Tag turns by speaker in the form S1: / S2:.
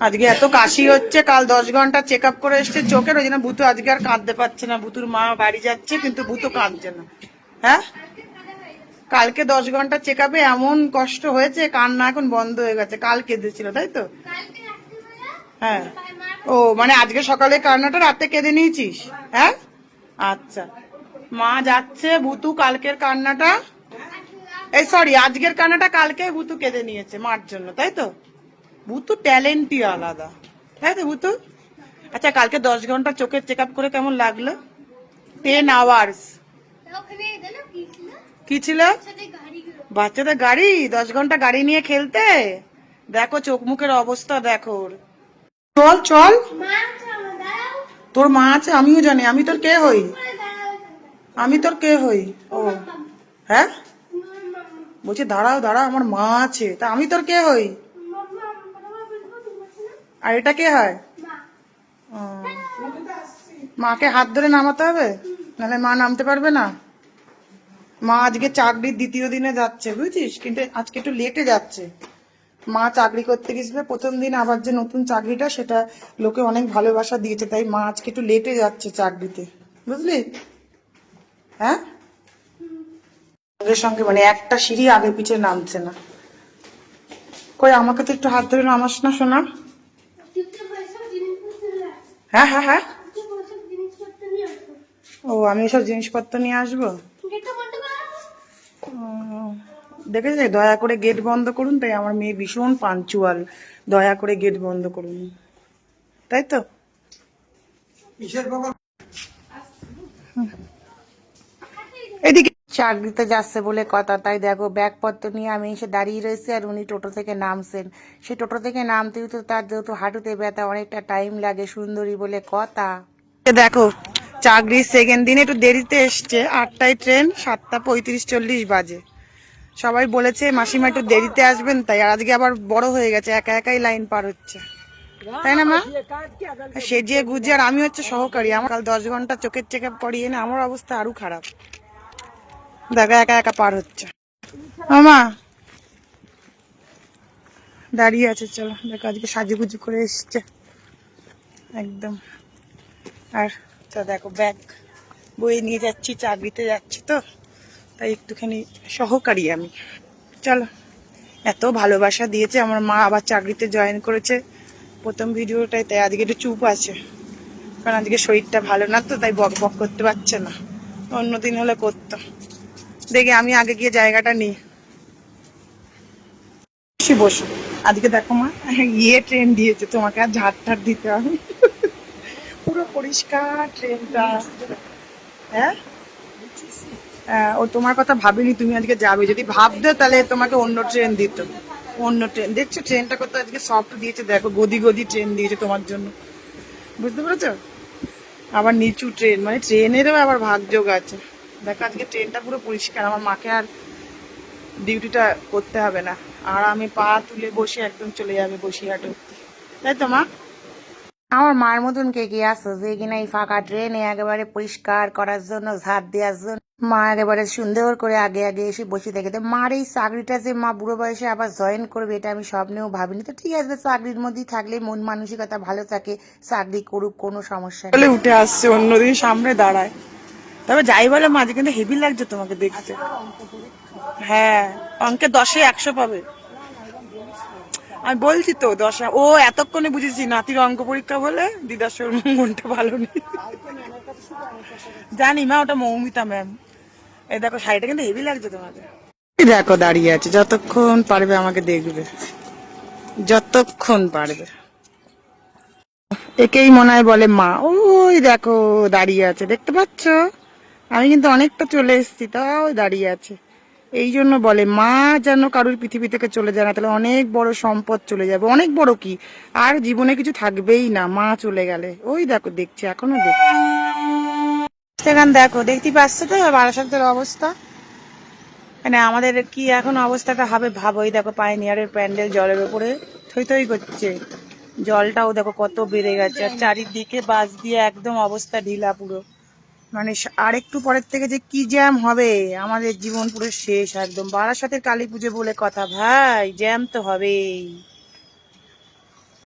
S1: আজকে এত কাশি হচ্ছে, কাল দশ ঘণ্টা চেক আপ করে এসছে চোখের, ওই জন্য ভূতু আজকে আর কাঁদতে পারছে না। ভূতুর মা বাড়ি যাচ্ছে, কিন্তু ভূতু কাঁদছে না। হ্যাঁ? কালকে দশ ঘণ্টা চেক আপে এমন কষ্ট হয়েছে, কান্না এখন বন্ধ হয়ে গেছে। কাল কেঁদেছিল, তাই তো? হ্যাঁ। ও মানে আজকে সকালে কান্নাটা, রাতে কেঁদে নিয়েছিস? হ্যাঁ? আচ্ছা। মা যাচ্ছে, ভূতু কালকের কান্নাটা? এই সরি আজকের কান্নাটা কালকে ভূতু কেঁদে নিয়েছে মার জন্য, তাই তো? ভূতু ট্যালেন্টই আলাদা তাই তো ভূতু আচ্ছা কালকে দশ ঘণ্টা চোখের চেক করে কেমন লাগল টেন আওয়ার্স
S2: কি ছিল
S1: বাচ্চাদের গাড়ি দশ ঘণ্টা গাড়ি নিয়ে খেলতে দেখো চোখ মুখের অবস্থা দেখো। চল চল তোর মা আছে আমিও জানি আমি তোর কে হই আমি তোর কে হই ও হ্যাঁ বলছি দাঁড়াও দাঁড়াও আমার মা আছে তা আমি তোর কে হই আর এটা কে হয়। মাকে হাত ধরে নামাতে হবে? নাহলে মা নামতে পারবে না। মা আজকে চাকরির দ্বিতীয় দিনে যাচ্ছে বুঝছিস? কিন্তু আজকে একটু লেটে যাচ্ছে। মা চাকরি করতে গেছিল প্রথম দিন আবার যে নতুন চাকরিটা সেটা লোকে অনেক ভালোবাসা দিয়েছে তাই মা আজকে একটু লেটে যাচ্ছে চাকরিতে। বুঝলি? হ্যাঁ? সঙ্গে সঙ্গে মানে একটা সিঁড়ি আগে পিছে নামছে না। কই আমাকে তো একটু হাত ধরে নামাস না শোনা হ্যাঁ হ্যাঁ হ্যাঁ। ও আমি এসব জিনিসপত্র নিয়ে আসব? দেখেছে দয়া করে গেট বন্ধ করুন তাই আমার মেয়ে ভীষণ পাঞ্চুয়াল। দয়া করে গেট বন্ধ করুন। তাই তো? এদিকে চাকরিতে যাচ্ছে বলে কথা। তাই দেখো, ব্যাগপত্র নিয়ে আমি এসে দাঁড়িয়ে রয়েছি আর উনি টোটো থেকে নামছেন। সে টোটো থেকে নামতেই তো তার যেহেতু হাঁটুতে ব্যথা, অনেকটা টাইম লাগে সুন্দরী বলে কথা। দেখো চাকরির সেকেন্ড দিনে একটু দেরিতে এসছে, আটটায় ট্রেন সাতটা পঁয়ত্রিশ চল্লিশ বাজে। সবাই বলেছে, মাসিমা একটু দেরিতে আসবেন তাই, আর আজকে আবার বড় হয়ে গেছে, একা একাই লাইন পার হচ্ছে। তাই না, মা? সেজিয়ে গুজে, আর আমি হচ্ছে সহকারী, আমার কাল দশ ঘণ্টা চোখের চেক আপ করিয়ে না, আমার অবস্থা আরও খারাপ। দেখা একা একা পার হচ্ছে। মামা। দাঁড়িয়ে আছে চলো। দেখো আজকে সাজুগুজু করে এসছে। একদম। আর তো দেখো ব্যাগ বয়ে নিয়ে যাচ্ছি চাকরিতে যাচ্ছি তো। তাই একটুখানি সহকারী আমি। চলো। এত ভালোবাসা দিয়েছে আমার মা আবার চাকরিতে জয়েন করেছে। প্রথম ভিডিওটাই তাই আজকে একটু চুপ আছে। কারণ আজকে শরীরটা ভালো না তো তাই বক বক করতে পারছে না। অন্যদিন হলে করতো। দেখি আমি আগে গিয়ে জায়গাটা নিই। বসি বসো। আজকে দেখো মা ইয়ে ট্রেন দিয়েছে তোমাকে আর ঝাড় ঠাড় দিতে হবে। পুরো পরিষ্কার ট্রেনটা হ্যাঁ? হ্যাঁ, ও তোমার কথা ভাবিনি তুমি আজকে যাবে। যদি ভাবতো তাহলে তোমাকে অন্য ট্রেন দিত। অন্য ট্রেন দেখছ ট্রেনটা কত আজকে সফট দিয়েছে দেখো গদি গদি ট্রেন দিয়েছে তোমার জন্য। বুঝতে পেরেছ? আবার নিচু ট্রেন মানে ট্রেনেরও আবার ভাগযোগ আছে। দেখো আজকে ট্রেনটা পুরো পরিষ্কার আমার মাকে আর ডিউটিটা করতে হবে না। আর আমি পা তুলে বসে একদম চলে যাবে বসিরহাট অব্দি তাই তো মা? আমার মার মতন কে কি আসো যে কিনা এই ফাঁকা ট্রেনে একেবারে পরিষ্কার করার জন্য ঝাড় দেওয়ার জন্য মা একেবারে সুন্দর করে আগে আগে এসে বসে থাকে তো মার এই চাকরিটা যে মা বুড়ো বয়সে আবার জয়েন করবে এটা আমি স্বপ্নেও ভাবিনি। তো ঠিক আছে চাকরির মধ্যেই থাকলে মন মানসিকতা ভালো থাকে চাকরি করুক কোনো সমস্যা উঠে আসছে অন্যদিন সামনে দাঁড়ায়। তবে যাই বলে মাঝে কিন্তু হেভি লাগছে তোমাকে দেখতে। হ্যাঁ অঙ্কে দশে একশো পাবে। আমি বলছি তো, দশে, ও এতক্ষণে বুঝেছি, নাতির অঙ্ক পরীক্ষা বলে দিদার শরীর মনটা ভালো নেই। জানি মা, ওটা মৌমিতা ম্যাম। এই দেখো, শাড়িটা কিন্তু হেভি লাগছে তোমাকে। দেখো, দাঁড়িয়ে আছে, যতক্ষণ পারবে আমাকে দেখবে। যতক্ষণ পারবে। একেই মনে হয় বলে মা। ওই দেখো, দাঁড়িয়ে আছে, দেখতে পাচ্ছ? আমি কিন্তু অনেকটা চলে এসেছি, তাও দাঁড়িয়ে আছে। এই জন্য বলে, মা যেন কারোর পৃথিবী থেকে চলে যায় না, তাহলে অনেক বড় সম্পদ চলে যাবে। অনেক বড় কি? আর জীবনে কিছু থাকবেই না, মা চলে গেলে। ওই দেখো, দেখছি, এখনও দেখছি। সেখানে দেখো, দেখতে পাচ্ছ তো? বারাসাতের অবস্থা। মানে আমাদের কি এখন অবস্থাটা হবে ভাব। ওই দেখো, পাইনিয়ারের প্যান্ডেল জলের উপরে থই থই করছে। জলটাও দেখো কত বেড়ে গেছে, আর চারিদিকে বাস দিয়ে একদম অবস্থা ঢিলা পুরো। মানে আর একটু পরের থেকে যে কি জ্যাম হবে, আমাদের জীবন পুরো শেষ একদম। বারাসাতের কালী পুজো বলে কথা ভাই, জ্যাম তো হবেই।